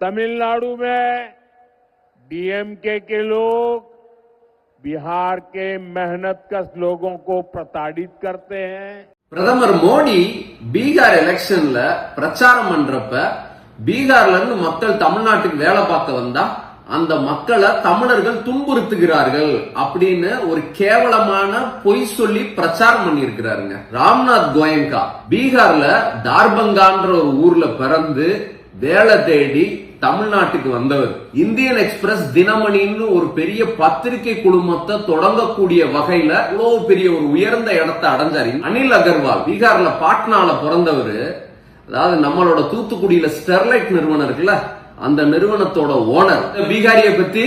तमिलनाडु में डीएमके के लोग बिहार के मेहनतकश लोगों को प्रताड़ित करते हैं பிரதமர் மோடி பீகார் எலெக்ஷன்ல பிரச்சாரம் பண்றப்ப பீகார்ல இருந்து மக்கள் தமிழ்நாட்டுக்கு வேலை பார்க்க வந்தா அந்த மக்களை தமிழர்கள் துன்புறுத்துகிறார்கள் அப்படின்னு ஒரு கேவலமான பொய் சொல்லி பிரச்சாரம் பண்ணியிருக்கிறாருங்க ராம்நாத் கோயங்கா பீகார்ல தார்பங்கான்ற ஒரு ஊர்ல பிறந்து வேலை தேடி தமிழ்நாட்டுக்கு வந்தவர். இந்தியன் எக்ஸ்பிரஸ் தினமணின்னு ஒரு பெரிய பத்திரிகை குழுமத்தை தொடங்கக்கூடிய வகையில இவ்வளவு பெரிய ஒரு உயர்ந்த இடத்தை அடைஞ்சாரு. அனில் அகர்வால் பீகார்ல பாட்னால பிறந்தவர். அதாவது நம்மளோட தூத்துக்குடியில ஸ்டெர்லைட் நிறுவனம் இருக்குல்ல அந்த நிறுவனத்தோட ஓனர். பீகாரிய பத்தி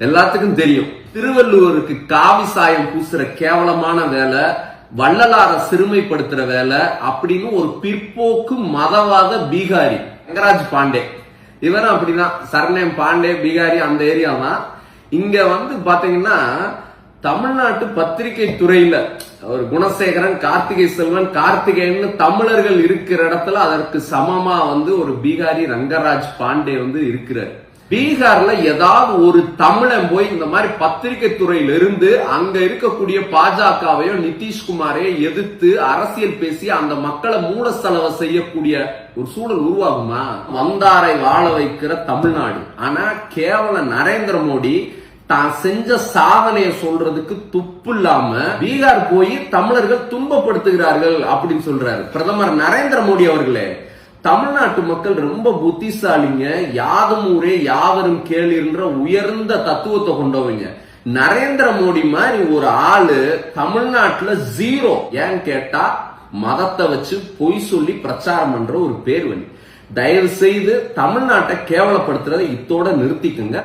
எல்லாத்துக்கும் தெரியும். திருவள்ளுவருக்கு காவி சாயம் பூசுற கேவலமான வேலை வள்ளலார சிறுமைப்படுத்துற வேலை அப்படின்னு ஒரு பிற்போக்கு மதவாத பீகாரி. ரங்கராஜ் பாண்டே. இவரும் அப்படிதான் சர்நேம் பாண்டே பீகாரி அந்த ஏரியா தான். இங்க வந்து பாத்தீங்கன்னா தமிழ்நாட்டு பத்திரிகை துறையில ஒரு குணசேகரன் கார்த்திகை செல்வன் கார்த்திகேயன் தமிழர்கள் இருக்கிற இடத்துல அதற்கு சமமா வந்து ஒரு பீகாரி ரங்கராஜ் பாண்டே வந்து இருக்கிறார். பீகார்ல ஏதாவது ஒரு தமிழன் போய் இந்த மாதிரி பத்திரிகை துறையில இருந்து அங்க இருக்கக்கூடிய பாஜகவையோ நிதிஷ்குமாரையோ எதிர்த்து அரசியல் பேசி அந்த மக்களை மூல செலவு செய்யக்கூடிய ஒரு சூழல் உருவாகுமா? வந்தாரை வாழ வைக்கிற தமிழ்நாடு. ஆனா கேவல நரேந்திர மோடி தான் செஞ்ச சாதனையை சொல்றதுக்கு துப்பு இல்லாம பீகார் போய் தமிழர்கள் துன்பப்படுத்துகிறார்கள் அப்படின்னு சொல்றாரு. பிரதமர் நரேந்திர மோடி அவர்களே. தமிழ்நாட்டு மக்கள் ரொம்ப புத்திசாலிங்க யாதும் ஊரே யாவரும் கேளுன்ற உயர்ந்த தத்துவத்தை கொண்டவங்க. நரேந்திர மோடி மாதிரி ஒரு ஆளு தமிழ்நாட்டுல ஜீரோ ஏன்னு கேட்டா மதத்தை வச்சு பொய் சொல்லி பிரச்சாரம் பண்ற ஒரு பேர் வழி தயவு செய்து தமிழ்நாட்டை கேவலப்படுத்துறதை இத்தோட நிறுத்திக்குங்க.